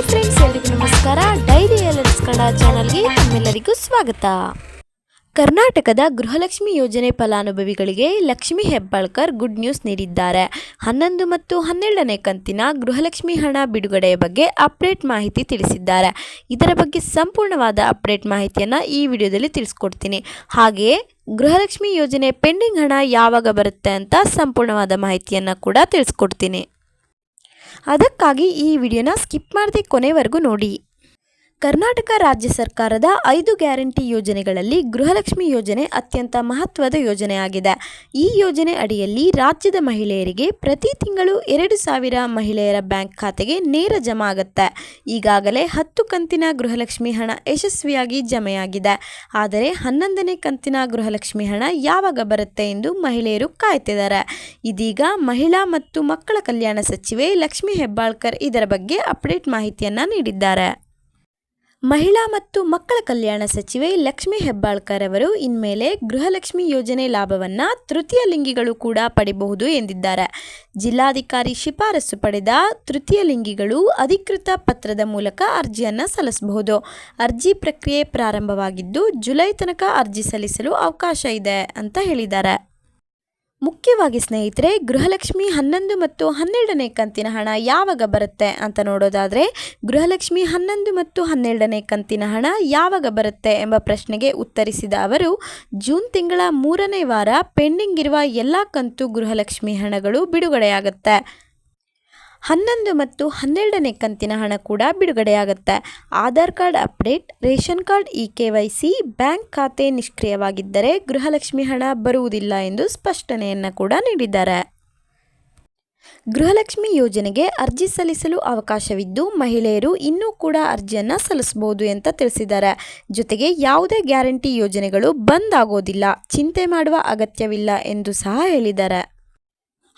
Hi friends ಎಲ್ರಿಗೂ ನಮಸ್ಕಾರ. Dairy ಎಲರ್ಸ್ Kannada ಚಾನಲ್ಗೆ ತಮ್ಮೆಲ್ಲರಿಗೂ ಸ್ವಾಗತ. ಕರ್ನಾಟಕದ ಗೃಹಲಕ್ಷ್ಮಿ ಯೋಜನೆ ಫಲಾನುಭವಿಗಳಿಗೆ ಲಕ್ಷ್ಮಿ ಹೆಬ್ಬಾಳ್ಕರ್ ಗುಡ್ ನ್ಯೂಸ್ ನೀಡಿದ್ದಾರೆ. ಹನ್ನೊಂದು ಮತ್ತು ಹನ್ನೆರಡನೇ ಕಂತಿನ ಗೃಹಲಕ್ಷ್ಮಿ ಹಣ ಬಿಡುಗಡೆಯ ಬಗ್ಗೆ ಅಪ್ಡೇಟ್ ಮಾಹಿತಿ ತಿಳಿಸಿದ್ದಾರೆ. ಇದರ ಬಗ್ಗೆ ಸಂಪೂರ್ಣವಾದ ಅಪ್ಡೇಟ್ ಮಾಹಿತಿಯನ್ನು ಈ ವಿಡಿಯೋದಲ್ಲಿ ತಿಳಿಸ್ಕೊಡ್ತೀನಿ. ಹಾಗೆಯೇ, ಗೃಹಲಕ್ಷ್ಮಿ ಯೋಜನೆ ಪೆಂಡಿಂಗ್ ಹಣ ಯಾವಾಗ ಬರುತ್ತೆ ಅಂತ ಸಂಪೂರ್ಣವಾದ ಮಾಹಿತಿಯನ್ನು ಕೂಡ ತಿಳಿಸ್ಕೊಡ್ತೀನಿ. ಅದಕ್ಕಾಗಿ ಈ ವಿಡಿಯೋನ ಸ್ಕಿಪ್ ಮಾಡದೆ ಕೊನೆವರೆಗೂ ನೋಡಿ. ಕರ್ನಾಟಕ ರಾಜ್ಯ ಸರ್ಕಾರದ ಐದು ಗ್ಯಾರಂಟಿ ಯೋಜನೆಗಳಲ್ಲಿ ಗೃಹಲಕ್ಷ್ಮಿ ಯೋಜನೆ ಅತ್ಯಂತ ಮಹತ್ವದ ಯೋಜನೆಯಾಗಿದೆ. ಈ ಯೋಜನೆ ಅಡಿಯಲ್ಲಿ ರಾಜ್ಯದ ಮಹಿಳೆಯರಿಗೆ ಪ್ರತಿ ತಿಂಗಳು ಎರಡು ಸಾವಿರ ಮಹಿಳೆಯರ ಬ್ಯಾಂಕ್ ಖಾತೆಗೆ ನೇರ ಜಮಾ ಆಗುತ್ತೆ. ಈಗಾಗಲೇ ಹತ್ತು ಕಂತಿನ ಗೃಹಲಕ್ಷ್ಮಿ ಹಣ ಯಶಸ್ವಿಯಾಗಿ ಜಮೆಯಾಗಿದೆ. ಆದರೆ ಹನ್ನೊಂದನೇ ಕಂತಿನ ಗೃಹಲಕ್ಷ್ಮಿ ಹಣ ಯಾವಾಗ ಬರುತ್ತೆ ಎಂದು ಮಹಿಳೆಯರು ಕಾಯ್ತಿದ್ದಾರೆ. ಇದೀಗ ಮಹಿಳಾ ಮತ್ತು ಮಕ್ಕಳ ಕಲ್ಯಾಣ ಸಚಿವೆ ಲಕ್ಷ್ಮಿ ಹೆಬ್ಬಾಳ್ಕರ್ ಇದರ ಬಗ್ಗೆ ಅಪ್ಡೇಟ್ ಮಾಹಿತಿಯನ್ನು ನೀಡಿದ್ದಾರೆ. ಮಹಿಳಾ ಮತ್ತು ಮಕ್ಕಳ ಕಲ್ಯಾಣ ಸಚಿವೆ ಲಕ್ಷ್ಮಿ ಹೆಬ್ಬಾಳ್ಕರ್ ಅವರು ಇನ್ಮೇಲೆ ಗೃಹಲಕ್ಷ್ಮಿ ಯೋಜನೆ ಲಾಭವನ್ನು ತೃತೀಯ ಲಿಂಗಿಗಳು ಕೂಡ ಪಡೆಯಬಹುದು ಎಂದಿದ್ದಾರೆ. ಜಿಲ್ಲಾಧಿಕಾರಿ ಶಿಫಾರಸು ಪಡೆದ ತೃತೀಯ ಲಿಂಗಿಗಳು ಅಧಿಕೃತ ಪತ್ರದ ಮೂಲಕ ಅರ್ಜಿಯನ್ನು ಸಲ್ಲಿಸಬಹುದು. ಅರ್ಜಿ ಪ್ರಕ್ರಿಯೆ ಪ್ರಾರಂಭವಾಗಿದ್ದು ಜುಲೈ ತನಕ ಅರ್ಜಿ ಸಲ್ಲಿಸಲು ಅವಕಾಶ ಇದೆ ಅಂತ ಹೇಳಿದ್ದಾರೆ. ಮುಖ್ಯವಾಗಿ ಸ್ನೇಹಿತರೆ, ಗೃಹಲಕ್ಷ್ಮಿ ಹನ್ನೊಂದು ಮತ್ತು ಹನ್ನೆರಡನೇ ಕಂತಿನ ಹಣ ಯಾವಾಗ ಬರುತ್ತೆ ಅಂತ ನೋಡೋದಾದರೆ, ಗೃಹಲಕ್ಷ್ಮಿ ಹನ್ನೊಂದು ಮತ್ತು ಹನ್ನೆರಡನೇ ಕಂತಿನ ಹಣ ಯಾವಾಗ ಬರುತ್ತೆ ಎಂಬ ಪ್ರಶ್ನೆಗೆ ಉತ್ತರಿಸಿದ ಅವರು, ಜೂನ್ ತಿಂಗಳ ಮೂರನೇ ವಾರ ಪೆಂಡಿಂಗ್ ಇರುವ ಎಲ್ಲ ಕಂತು ಗೃಹಲಕ್ಷ್ಮಿ ಹಣಗಳು ಬಿಡುಗಡೆಯಾಗುತ್ತೆ. ಹನ್ನೊಂದು ಮತ್ತು ಹನ್ನೆರಡನೇ ಕಂತಿನ ಹಣ ಕೂಡ ಬಿಡುಗಡೆಯಾಗುತ್ತೆ. Aadhaar card update, ration card E K Y C, bank ಖಾತೆ ನಿಷ್ಕ್ರಿಯವಾಗಿದ್ದರೆ ಗೃಹಲಕ್ಷ್ಮಿ ಹಣ ಬರುವುದಿಲ್ಲ ಎಂದು ಸ್ಪಷ್ಟನೆಯನ್ನು ಕೂಡ ನೀಡಿದ್ದಾರೆ. ಗೃಹಲಕ್ಷ್ಮಿ ಯೋಜನೆಗೆ ಅರ್ಜಿ ಸಲ್ಲಿಸಲು ಅವಕಾಶವಿದ್ದು ಮಹಿಳೆಯರು ಇನ್ನೂ ಕೂಡ ಅರ್ಜಿಯನ್ನು ಸಲ್ಲಿಸಬಹುದು ಅಂತ ತಿಳಿಸಿದ್ದಾರೆ. ಜೊತೆಗೆ ಯಾವುದೇ ಗ್ಯಾರಂಟಿ ಯೋಜನೆಗಳು ಬಂದ್ ಆಗೋದಿಲ್ಲ. ಚಿಂತೆ ಮಾಡುವ ಅಗತ್ಯವಿಲ್ಲ ಎಂದು ಸಹ ಹೇಳಿದ್ದಾರೆ.